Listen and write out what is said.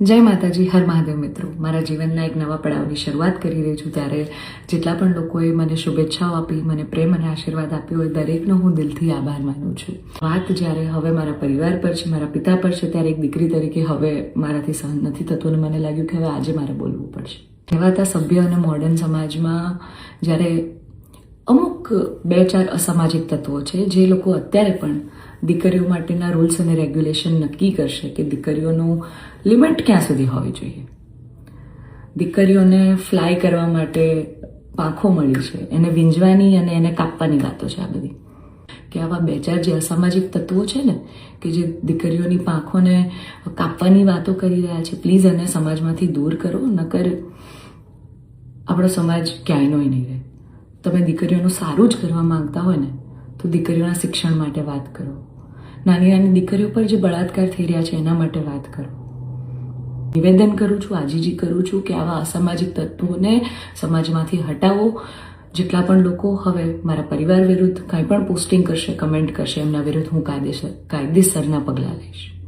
જય માતાજી, હર મહાદેવ મિત્રો. મારા જીવનના એક નવા પડાવની શરૂઆત કરી રહી છું ત્યારે જેટલા પણ લોકોએ મને શુભેચ્છાઓ આપી, મને પ્રેમ અને આશીર્વાદ આપ્યો હોય, દરેકનો હું દિલથી આભાર માનું છું. વાત જ્યારે હવે મારા પરિવાર પર છે, મારા પિતા પર છે, ત્યારે એક દીકરી તરીકે હવે મારાથી સહન નથી થતું અને મને લાગ્યું કે હવે આજે મારે બોલવું પડશે. કહેવાતા સભ્ય અને મોડર્ન સમાજમાં જ્યારે અમુક બે ચાર અસામાજિક તત્વો છે જે લોકો અત્યારે પણ દીકરીઓ માટેના રૂલ્સ અને રેગ્યુલેશન નક્કી કરશે કે દીકરીઓનું લિમિટ ક્યાં સુધી હોવી જોઈએ. દીકરીઓને ફ્લાય કરવા માટે પાંખો મળી છે, એને વીંજવાની અને એને કાપવાની વાતો છે આ બધી. કે આવા બે ચાર જે અસામાજિક તત્વો છે ને, કે જે દીકરીઓની પાંખોને કાપવાની વાતો કરી રહ્યા છે, પ્લીઝ એને સમાજમાંથી દૂર કરો, નકર આપણો સમાજ ક્યાંયનો નહીં રહે. તમે દીકરીઓનું સારું જ કરવા માંગતા હોય ને, તો દીકરીઓના શિક્ષણ માટે વાત કરો. નાની નાની દીકરીઓ પર જે બળાત્કાર થઈ રહ્યા છે, એના માટે વાત કરો. નિવેદન કરું છું, આજીજી કરું છું કે આવા અસામાજિક તત્વોને સમાજમાંથી હટાવો. જેટલા પણ લોકો હવે મારા પરિવાર વિરુદ્ધ કાંઈ પણ પોસ્ટિંગ કરશે કમેન્ટ કરશે, એમના વિરુદ્ધ હું કાયદેસર કાયદેસરના પગલાં લઈશ.